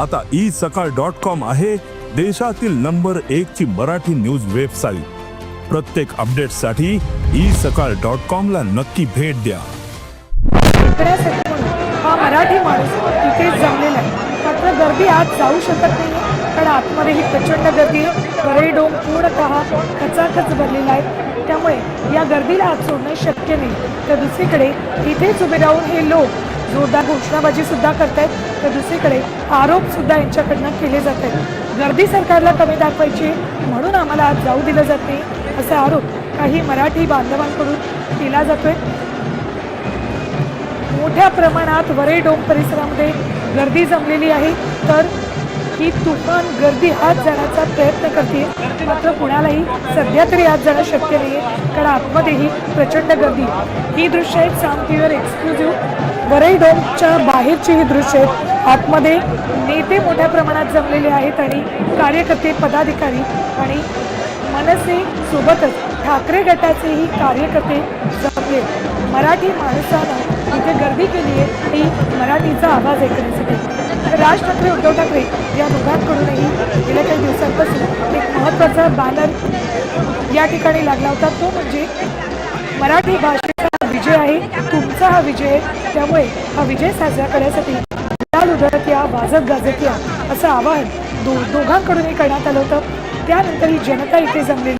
आता ई सकाळ dot com आहे देशातील नंबर एक ची मराठी न्यूज वेबसाईट. प्रत्येक अपडेटसाठी ई सकाळ डॉट कॉम ला नक्की भेट द्या. हा मराठी माणूस तिथेच जमलेला आहे. मात्र गर्दी आत जाऊ शकत नाही कारण आतमध्ये ही प्रचंड गर्दी आहे. डोंग पूर्णतः खचाखच भरलेला आहे. त्यामुळे या गर्दीला आत सोडणं शक्य नाही. तर दुसरीकडे इथेच उभे राहून हे लोक जोरदार घोषणाबाजी सुद्धा करतायत. तर दुसरीकडे आरोप सुद्धा यांच्याकडनं केले जात आहेत गर्दी सरकारला कमी दाखवायची म्हणून आम्हाला आज जाऊ दिलं जात नाही असा आरोप काही मराठी बांधवांकडून केला जातोय. मोठ्या प्रमाणात वरेडोम परिसरामध्ये गर्दी जमलेली आहे. तर ही तुफान गर्दी आत जाण्याचा प्रयत्न करते. मात्र कुणालाही सध्या तरी आत जाणं शक्य नाही आहे कारण आतमध्येही प्रचंड गर्दी. ही दृश्य आहेत साम टीव्हीवर एक्सक्लुझिव्ह वरई डोमच्या बाहेरची ही दृश्य आहेत. आतमध्ये नेते मोठ्या प्रमाणात जमलेले आहेत आणि कार्यकर्ते पदाधिकारी आणि मनसे सोबतच ठाकरे गटाचेही कार्यकर्ते जमले. मराठी माणसानं इथे गर्दी केली आहे. ही मराठीचा आवाज ऐकण्यासाठी. राज ठाकरे उद्धव ठाकरे या दोघांकडूनही गेल्या काही दिवसांपासून एक महत्त्वाचा बॅनर या ठिकाणी लागला होता. तो म्हणजे मराठी भाषेचा विजय आहे. तुमचा हा विजय आहे. त्यामुळे हा विजय साजरा करण्यासाठी लाल उधळत या वाजत गाजत या असं आवाहन दो दोघांकडूनही करण्यात आलं होतं. त्यानंतर ही जनता इथे जमलेली